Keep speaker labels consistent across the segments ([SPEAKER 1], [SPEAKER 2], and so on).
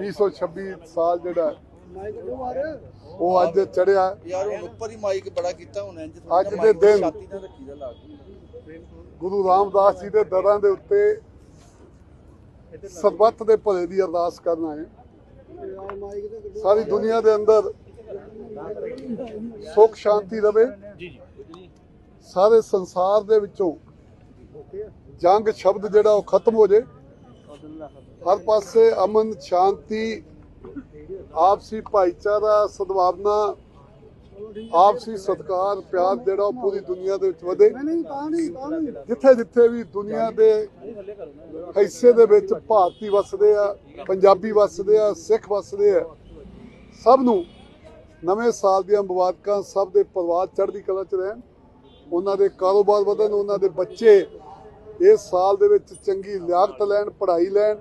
[SPEAKER 1] 2026 ਸਾਲ ਜਿਹੜਾ ਉਹ ਅੱਜ ਚੜਿਆ।
[SPEAKER 2] ਯਾਰ ਹੁਣ ਉੱਪਰ ਹੀ ਮਾਈਕ ਬੜਾ ਕੀਤਾ ਹੁਣ ਇੰਜ
[SPEAKER 1] ਅੱਜ ਦੇ ਦਿਨ-
[SPEAKER 2] ਛਾਤੀ ਨਾਲ ਰੱਖੀ ਦਾ ਲਾ ਕੇ।
[SPEAKER 1] ਗੁਰੂ ਰਾਮਦਾਸ ਜੀ ਦੇ ਦਰਾਂ ਦੇ ਉੱਤੇ ਸਰਬੱਤ ਦੇ ਭਲੇ ਦੀ ਅਰਦਾਸ ਕਰਨ ਆਏ। ਸਾਰੀ ਦੁਨੀਆ ਦੇ ਅੰਦਰ ਸੁੱਖ ਸ਼ਾਂਤੀ ਰਵੇ। ਸਾਰੇ ਸੰਸਾਰ ਦੇ ਵਿੱਚੋਂ ਜੰਗ ਸ਼ਬਦ ਜਿਹੜਾ ਉਹ ਖਤਮ ਹੋ ਜੇ। ਹਰ ਪਾਸੇ ਅਮਨ, ਸ਼ਾਂਤੀ, ਆਪਸੀ ਭਾਈਚਾਰਾ, ਸਦਭਾਵਨਾ, ਆਪਸੀ ਸਤਿਕਾਰ, ਪਿਆਰ ਜਿਹੜਾ ਉਹ ਪੂਰੀ ਦੁਨੀਆ ਦੇ ਵਿੱਚ ਵਧੇ। ਜਿੱਥੇ ਜਿੱਥੇ ਵੀ ਦੁਨੀਆ ਦੇ ਹਿੱਸੇ ਦੇ ਵਿੱਚ ਭਾਰਤੀ ਵਸਦੇ ਆ, ਪੰਜਾਬੀ ਵਸਦੇ ਆ, ਸਿੱਖ ਵਸਦੇ ਆ, ਸਭ ਨੂੰ ਨਵੇਂ ਸਾਲ ਦੀਆਂ ਮੁਬਾਰਕਾਂ, ਸਭ ਦੇ ਪਰਿਵਾਰ ਚੜ੍ਹਦੀ ਕਲਾ ਚ ਰਹਿਣ। ਉਹਨਾਂ ਦੇ ਕਾਰੋਬਾਰ ਵਧਣ, ਉਹਨਾਂ ਦੇ ਬੱਚੇ ਇਸ ਸਾਲ ਦੇ ਵਿੱਚ ਚੰਗੀ ਲਿਆਕਤ ਲੈਣ, ਪੜ੍ਹਾਈ ਲੈਣ।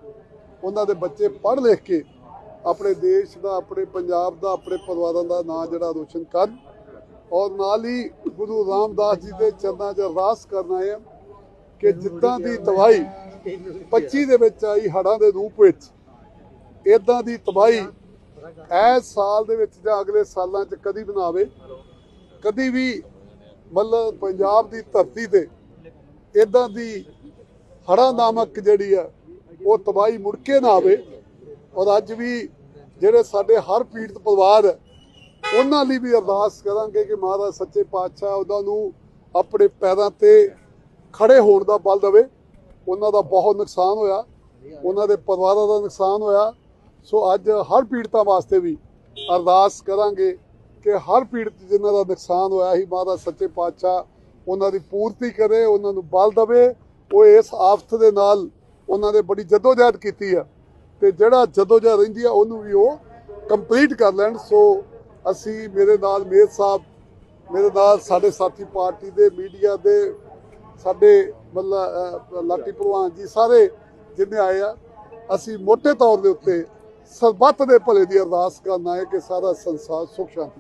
[SPEAKER 1] ਉਹਨਾਂ ਦੇ ਬੱਚੇ ਪੜ੍ਹ ਲਿਖ ਕੇ ਆਪਣੇ ਦੇਸ਼ ਦਾ ਆਪਣੇ ਪੰਜਾਬ ਦਾ ਆਪਣੇ ਪਰਿਵਾਰਾਂ ਦਾ ਨਾਂ ਜਿਹੜਾ ਰੋਸ਼ਨ ਕਰਨ ਔਰ ਨਾਲ ਹੀ ਗੁਰੂ ਰਾਮਦਾਸ ਜੀ ਦੇ ਚਰਨਾਂ 'ਚ ਅਰਦਾਸ ਕਰਨ ਹਾਂ ਕਿ ਜਿੱਦਾਂ ਦੀ ਤਬਾਹੀ 25 ਦੇ ਵਿੱਚ ਆਈ ਹੜ੍ਹਾਂ ਦੇ ਰੂਪ ਵਿੱਚ ਇਦਾਂ ਦੀ ਤਬਾਹੀ ਇਸ ਸਾਲ ਦੇ ਵਿੱਚ ਜਾਂ ਅਗਲੇ ਸਾਲਾਂ 'ਚ ਕਦੀ ਵੀ ਨਾ ਆਵੇ ਕਦੀ ਵੀ ਮਤਲਬ ਪੰਜਾਬ ਦੀ ਧਰਤੀ ਤੇ ਇਦਾਂ ਦੀ ਹੜ੍ਹਾਂ ਨਾਮਕ ਜਿਹੜੀ ਆ ਉਹ ਤਬਾਹੀ ਮੁੜ ਕੇ ਨਾ ਆਵੇ। ਔਰ ਅੱਜ ਵੀ ਜਿਹੜੇ ਸਾਡੇ ਹਰ ਪੀੜਤ ਪਰਿਵਾਰ ਹੈ, ਉਹਨਾਂ ਲਈ ਵੀ ਅਰਦਾਸ ਕਰਾਂਗੇ ਕਿ ਮਹਾਰਾਜ ਸੱਚੇ ਪਾਤਸ਼ਾਹ ਉਹਨਾਂ ਨੂੰ ਆਪਣੇ ਪੈਰਾਂ ਤੇ ਖੜੇ ਹੋਣ ਦਾ ਬਲ ਦੇਵੇ। ਉਹਨਾਂ ਦਾ ਬਹੁਤ ਨੁਕਸਾਨ ਹੋਇਆ। ਉਹਨਾਂ ਦੇ ਪਰਿਵਾਰਾਂ ਦਾ ਨੁਕਸਾਨ ਹੋਇਆ। ਸੋ ਅੱਜ ਹਰ ਪੀੜਤਾਂ ਵਾਸਤੇ ਵੀ ਅਰਦਾਸ ਕਰਾਂਗੇ ਕਿ ਹਰ ਪੀੜਤ ਜਿਨ੍ਹਾਂ ਦਾ ਨੁਕਸਾਨ ਹੋਇਆ ਸੀ ਮਹਾਰਾਜ ਸੱਚੇ ਪਾਤਸ਼ਾਹ ਉਹਨਾਂ ਦੀ ਪੂਰਤੀ ਕਰੇ ਉਹਨਾਂ ਨੂੰ ਬਲ ਦੇਵੇ। ਉਹ ਇਸ ਆਫਤ ਦੇ ਨਾਲ ਉਹਨਾਂ ਨੇ ਬੜੀ ਜਦੋਜਹਿਦ ਕੀਤੀ ਆ ਤੇ ਜਿਹੜਾ ਜਦੋਜਹਿਦ ਰਹਿੰਦੀ ਆ ਉਹਨੂੰ ਵੀ ਉਹ ਕੰਪਲੀਟ ਕਰ ਲੈਣ। ਸੋ ਅਸੀਂ ਮੇਰੇ ਨਾਲ ਮੇਰ ਸਾਹਿਬ, ਮੇਰੇ ਨਾਲ ਸਾਡੇ ਸਾਥੀ ਪਾਰਟੀ ਦੇ, ਮੀਡੀਆ ਦੇ, ਸਾਡੇ ਮਤਲਬ ਲਾਟੀ ਭਲਵਾਨ ਜੀ ਸਾਰੇ ਜਿੰਨੇ ਆਏ ਆ, ਅਸੀਂ ਮੋٹے ਤੌਰ ਦੇ ਉੱਤੇ ਸਰਬੱਤ ਦੇ ਭਲੇ ਦੀ ਅਰਦਾਸ ਕਰਨਾ ਹੈ ਕਿ ਸਾਰਾ ਸੰਸਾਰ ਸੁਖ ਸ਼ਾਂਤੀ